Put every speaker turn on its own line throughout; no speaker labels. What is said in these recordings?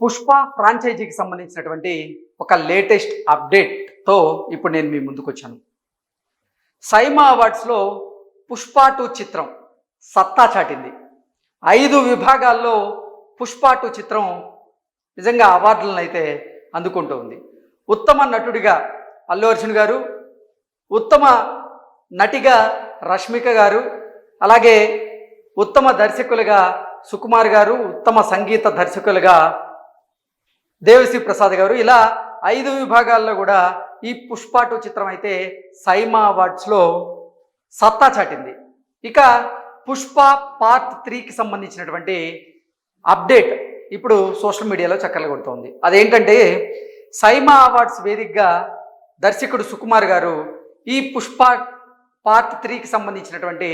పుష్ప ఫ్రాంచైజీకి సంబంధించినటువంటి ఒక లేటెస్ట్ అప్డేట్తో ఇప్పుడు నేను మీ ముందుకు వచ్చాను సైమా అవార్డ్స్లో పుష్ప టూ చిత్రం సత్తా చాటింది. ఐదు విభాగాల్లో పుష్ప టూ చిత్రం నిజంగా అవార్డులను అయితే అందుకుంటూ ఉంది. ఉత్తమ నటుడిగా అల్లు అర్జున్ గారు ఉత్తమ నటిగా రష్మిక గారు అలాగే ఉత్తమ దర్శకులుగా సుకుమార్ గారు ఉత్తమ సంగీత దర్శకులుగా దేవశ్రీ ప్రసాద్ గారు. ఇలా ఐదు విభాగాల్లో కూడా ఈ పుష్ప టూ చిత్రం అయితే సైమా అవార్డ్స్లో సత్తా చాటింది. ఇక పుష్ప పార్ట్ త్రీకి సంబంధించినటువంటి అప్డేట్ ఇప్పుడు సోషల్ మీడియాలో చక్కర్లు కొడుతోంది. అదేంటంటే సైమా అవార్డ్స్ వేదికగా దర్శకుడు సుకుమార్ గారు ఈ పుష్ప పార్ట్ త్రీకి సంబంధించినటువంటి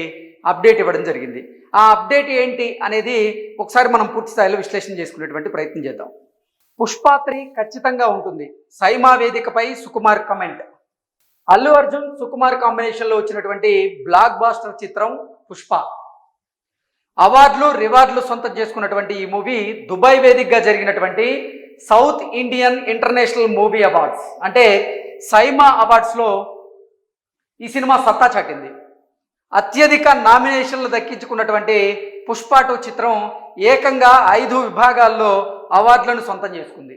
అప్డేట్ ఇవ్వడం జరిగింది. ఆ అప్డేట్ ఏంటి అనేది ఒకసారి మనం పూర్తి స్థాయిలో విశ్లేషణ చేసుకునేటువంటి ప్రయత్నం చేద్దాం. పుష్ప త్రీ ఖచ్చితంగా ఉంటుంది. సైమా వేదికపై సుకుమార్ కమెంట్. అల్లు అర్జున్ సుకుమార్ కాంబినేషన్లో వచ్చినటువంటి బ్లాక్ బాస్టర్ చిత్రం పుష్ప. అవార్డులు రివార్డులు సొంతం చేసుకున్నటువంటి ఈ మూవీ దుబాయ్ వేదికగా జరిగినటువంటి south Indian international movie awards. అంటే సైమా అవార్డ్స్లో ఈ సినిమా సత్తా చాటింది. అత్యధిక నామినేషన్లు దక్కించుకున్నటువంటి పుష్ప టూ చిత్రం ఏకంగా ఐదు విభాగాల్లో అవార్డులను సొంతం చేసుకుంది.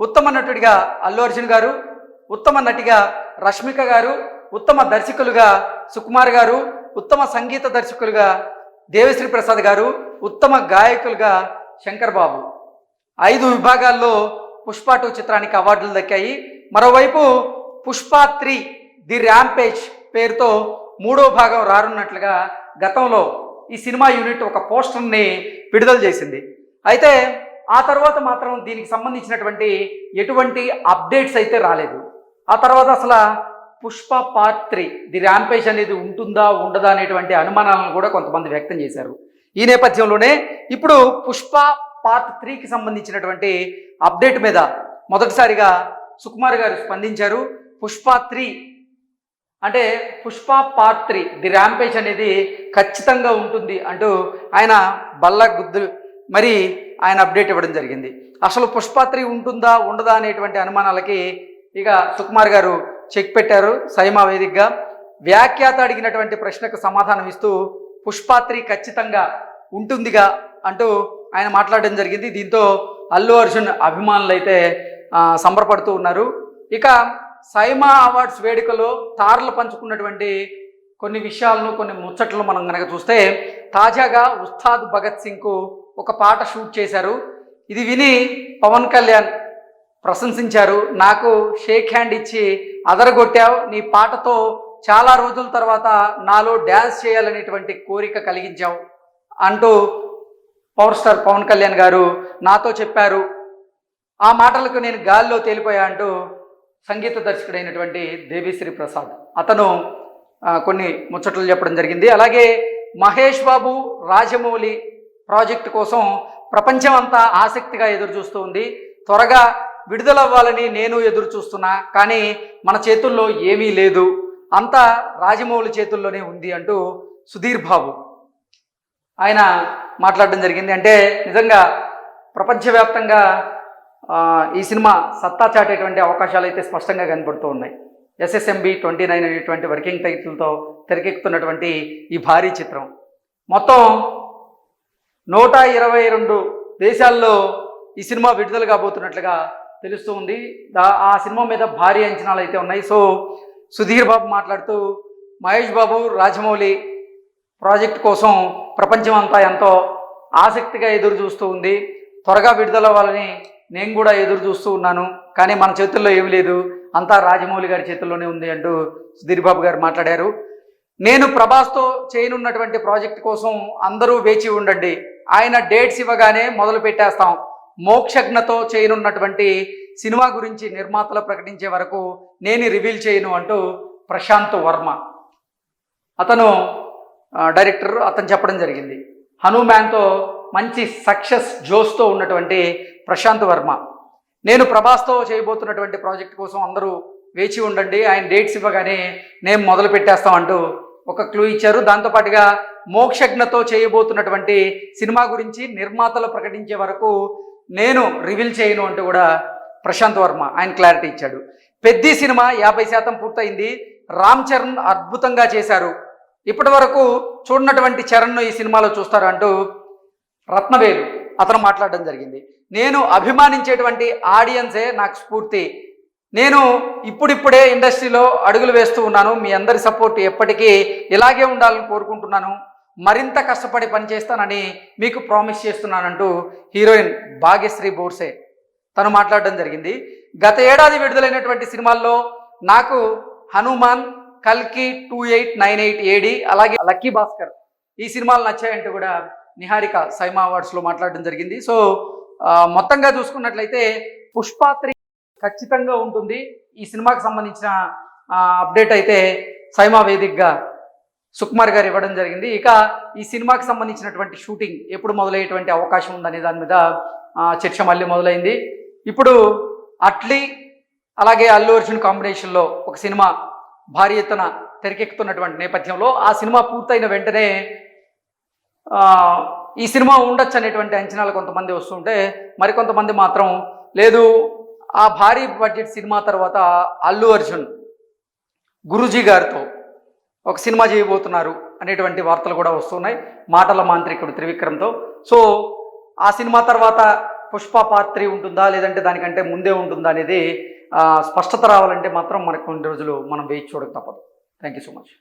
ఉత్తమ నటుడిగా అల్లు అర్జున్ గారు ఉత్తమ నటిగా రష్మిక గారు ఉత్తమ దర్శకులుగా సుకుమార్ గారు ఉత్తమ సంగీత దర్శకులుగా దేవశ్రీ ప్రసాద్ గారు ఉత్తమ గాయకులుగా శంకర్ బాబు. ఐదు విభాగాల్లో పుష్ప టూ చిత్రానికి అవార్డులు దక్కాయి. మరోవైపు పుష్ప త్రీ ది ర్యాంపేజ్ పేరుతో మూడో భాగం రానున్నట్లుగా గతంలో ఈ సినిమా యూనిట్ ఒక పోస్టర్ని విడుదల చేసింది. అయితే ఆ తర్వాత మాత్రం దీనికి సంబంధించినటువంటి ఎటువంటి అప్డేట్స్ అయితే రాలేదు. ఆ తర్వాత అసలు పుష్ప పాత్రి ది ర్యాంపేజ్ అనేది ఉంటుందా ఉండదా అనేటువంటి అనుమానాలను కూడా కొంతమంది వ్యక్తం చేశారు. ఈ నేపథ్యంలోనే ఇప్పుడు పుష్ప పార్ట్ త్రీకి సంబంధించినటువంటి అప్డేట్ మీద మొదటిసారిగా సుకుమార్ గారు స్పందించారు. పుష్ప త్రీ అంటే Pushpa part three the rampage అనేది ఖచ్చితంగా ఉంటుంది అంటూ ఆయన బల్ల గుద్దు మరి ఆయన అప్డేట్ ఇవ్వడం జరిగింది. అసలు పుష్పాత్రి ఉంటుందా ఉండదా అనేటువంటి అనుమానాలకి ఇక సుకుమార్ గారు చెక్ పెట్టారు సైమా వేదికగా. వ్యాఖ్యాత అడిగినటువంటి ప్రశ్నకు సమాధానం ఇస్తూ పుష్పాత్రి ఖచ్చితంగా ఉంటుందిగా అంటూ ఆయన మాట్లాడడం జరిగింది. దీంతో అల్లు అర్జున్ అభిమానులు అయితే సంబరపడుతూ ఉన్నారు. ఇక సైమా అవార్డ్స్ వేడుకలో తారలు పంచుకున్నటువంటి కొన్ని విషయాలను కొన్ని ముచ్చట్లు మనం కనుక చూస్తే తాజాగా ఉస్తాద్ భగత్ సింగ్కు ఒక పాట షూట్ చేశారు. ఇది విని పవన్ కళ్యాణ్ ప్రశంసించారు. నాకు షేక్ హ్యాండ్ ఇచ్చి అదరగొట్టావు. నీ పాటతో చాలా రోజుల తర్వాత నాలో డ్యాన్స్ చేయాలనేటువంటి కోరిక కలిగించావు అంటూ పవర్ స్టార్ పవన్ కళ్యాణ్ గారు నాతో చెప్పారు. ఆ మాటలకు నేను గాల్లో తేలిపోయా అంటూ సంగీత దర్శకుడైనటువంటి దేవిశ్రీ ప్రసాద్ అతను కొన్ని ముచ్చట్లు చెప్పడం జరిగింది. అలాగే మహేష్ బాబు రాజమౌళి ప్రాజెక్టు కోసం ప్రపంచం అంతా ఆసక్తిగా ఎదురుచూస్తూ ఉంది. త్వరగా విడుదలవ్వాలని నేను ఎదురు చూస్తున్నా కానీ మన చేతుల్లో ఏమీ లేదు. అంతా రాజమౌళి చేతుల్లోనే ఉంది అంటూ సుధీర్ బాబు. ఆయన మాట్లాడడం జరిగింది. అంటే నిజంగా ప్రపంచవ్యాప్తంగా ఈ సినిమా సత్తా చాటేటువంటి అవకాశాలు అయితే స్పష్టంగా కనబడుతూ ఉన్నాయి. ఎస్ఎస్ఎంబి ట్వంటీ నైన్ అనేటువంటి వర్కింగ్ టైటిల్తో తెరకెక్కుతున్నటువంటి ఈ భారీ చిత్రం. మొత్తం నూట ఇరవై రెండు దేశాల్లో ఈ సినిమా విడుదల కాబోతున్నట్లుగా తెలుస్తూ ఉంది. దా- ఆ సినిమా మీద భారీ అంచనాలు అయితే ఉన్నాయి. సో సుధీర్ బాబు మాట్లాడుతూ మహేష్ బాబు రాజమౌళి ప్రాజెక్ట్ కోసం ప్రపంచం అంతా ఎంతో ఆసక్తిగా ఎదురు చూస్తూ ఉంది. త్వరగా విడుదలవ్వాలని నేను కూడా ఎదురు చూస్తూ ఉన్నాను. కానీ మన చేతుల్లో ఏమీ లేదు. అంతా రాజమౌళి గారి చేతుల్లోనే ఉంది అంటూ సుధీర్ బాబు గారు మాట్లాడారు. నేను ప్రభాస్తో చేయనున్నటువంటి ప్రాజెక్ట్ కోసం అందరూ వేచి ఉండండి. ఆయన డేట్స్ ఇవ్వగానే మొదలు పెట్టేస్తాం. మోక్షజ్ఞతో చేయనున్నటువంటి సినిమా గురించి నిర్మాతలు ప్రకటించే వరకు నేను రివీల్ చేయను అంటూ ప్రశాంత్ వర్మ. అతను డైరెక్టర్ అతను చెప్పడం జరిగింది. హనుమాన్తో మంచి సక్సెస్ జోస్తో ఉన్నటువంటి ప్రశాంత్ వర్మ. నేను ప్రభాస్తో చేయబోతున్నటువంటి ప్రాజెక్ట్ కోసం అందరూ వేచి ఉండండి. ఆయన డేట్స్ ఇవ్వగానే నేను మొదలు పెట్టేస్తాం అంటూ ఒక క్లూ ఇచ్చారు. దాంతోపాటుగా మోక్షజ్ఞతో చేయబోతున్నటువంటి సినిమా గురించి నిర్మాతలు ప్రకటించే వరకు నేను రివీల్ చేయను అంటూ కూడా ప్రశాంత్ వర్మ ఆయన క్లారిటీ ఇచ్చాడు. పెద్ది సినిమా యాభై శాతం పూర్తయింది. రామ్ చరణ్ అద్భుతంగా చేశారు. ఇప్పటి వరకు చూడనటువంటి చరణ్ను ఈ సినిమాలో చూస్తారు అంటూ రత్నవేలు అతను మాట్లాడడం జరిగింది. నేను అభిమానించేటువంటి ఆడియన్సే నాకు స్ఫూర్తి. నేను ఇప్పుడిప్పుడే ఇండస్ట్రీలో అడుగులు వేస్తూ ఉన్నాను. మీ అందరి సపోర్ట్ ఎప్పటికీ ఇలాగే ఉండాలని కోరుకుంటున్నాను. మరింత కష్టపడి పనిచేస్తానని మీకు ప్రామిస్ చేస్తున్నానంటూ హీరోయిన్ భాగ్యశ్రీ బోర్సే తను మాట్లాడడం జరిగింది. గత ఏడాది విడుదలైనటువంటి సినిమాల్లో నాకు హనుమాన్ కల్కి two eight nine eight A D అలాగే లక్కీ భాస్కర్ ఈ సినిమాలు నచ్చాయంటూ కూడా నిహారిక సైమా అవార్డ్స్లో మాట్లాడడం జరిగింది. సో మొత్తంగా చూసుకున్నట్లయితే పుష్పాత్రి ఖచ్చితంగా ఉంటుంది. ఈ సినిమాకి సంబంధించిన అప్డేట్ అయితే సైమా వేదికగా సుకుమార్ గారు ఇవ్వడం జరిగింది. ఇక ఈ సినిమాకి సంబంధించినటువంటి షూటింగ్ ఎప్పుడు మొదలయ్యేటువంటి అవకాశం ఉందనే దాని మీద చర్చ మళ్ళీ మొదలైంది. ఇప్పుడు అట్లీ అలాగే అల్లు అర్జున్ కాంబినేషన్లో ఒక సినిమా భారీ ఎత్తున తెరకెక్కుతున్నటువంటి నేపథ్యంలో ఆ సినిమా పూర్తయిన వెంటనే ఈ సినిమా ఉండొచ్చు అనేటువంటి అంచనాలు కొంతమంది వస్తుంటే మరికొంతమంది మాత్రం లేదు. ఆ భారీ బడ్జెట్ సినిమా తర్వాత అల్లు అర్జున్ గురూజీ గారితో ఒక సినిమా చేయబోతున్నారు అనేటువంటి వార్తలు కూడా వస్తున్నాయి. మాటల మాంత్రికుడు త్రివిక్రమ్తో. సో ఆ సినిమా తర్వాత పుష్ప పాత్రి ఉంటుందా? లేదంటే దానికంటే ముందే ఉంటుందా అనేది స్పష్టత రావాలంటే మాత్రం మనకు కొన్ని రోజులు మనం వేచి చూడక తప్పదు. Thank you so much.